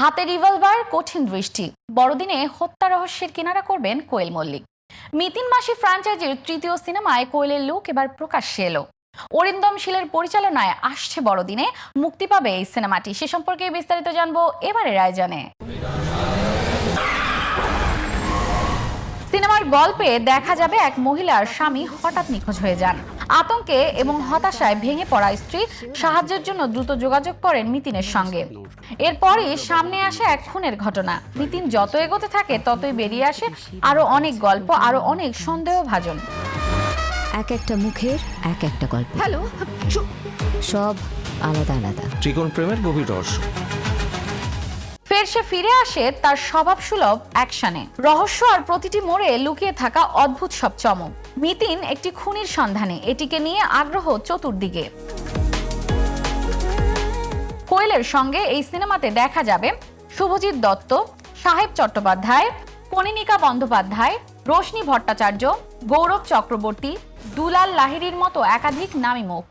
হাতে রিভলভার, কঠিন দৃষ্টি। বড়দিনে হত্যা রহস্যের কিনারা করবেন কোয়েল মল্লিক। মিতিন মাসি ফ্র্যাঞ্চাইজির তৃতীয় সিনেমায় কোয়েলের লুক এবার প্রকাশ্যে এলো। অরিন্দম শীলের পরিচালনায় আসছে বড়দিনে মুক্তি পাবে এই সিনেমাটি। সে সম্পর্কে বিস্তারিত জানব এবারে রায়জানে। সিনেমার গল্পে দেখা যাবে এক মহিলার স্বামী হঠাৎ নিখোঁজ হয়ে যান। আতঙ্কে এবং হতাশায় ভেঙে পড়া স্ত্রী সাহায্যের জন্য দ্রুত যোগাযোগ করেন মিতিনের সঙ্গে। এরপরই সামনে আসে এক খুনের ঘটনা। মিতিন যত এগোতে থাকে ততই বেরিয়ে আসে আরও অনেক গল্প আরও অনেক সন্দেহভাজন। এক একটা মুখের এক একটা গল্প। হ্যালো সব আলাদা আলাদা। ত্রিকোণ প্রেমের গভীর রহস্য। ফের সে ফিরে আসে তার স্বভাবসুলভ অ্যাকশনে। রহস্য আর প্রতিটি মোড়ে লুকিয়ে থাকা অদ্ভুত সব চমক। মিতিন একটি খুনির সন্ধানে এটিকে নিয়ে আগ্রহ চতুর্দিকে। কোয়েলের সঙ্গে এই সিনেমাতে দেখা যাবে শুভজিৎ দত্ত, সাহেব চট্টোপাধ্যায় কনিনিকা বন্দ্যোপাধ্যায়, রোশনি ভট্টাচার্য, গৌরব চক্রবর্তী, দুলাল লাহিড়ির মতো একাধিক নামী মুখ।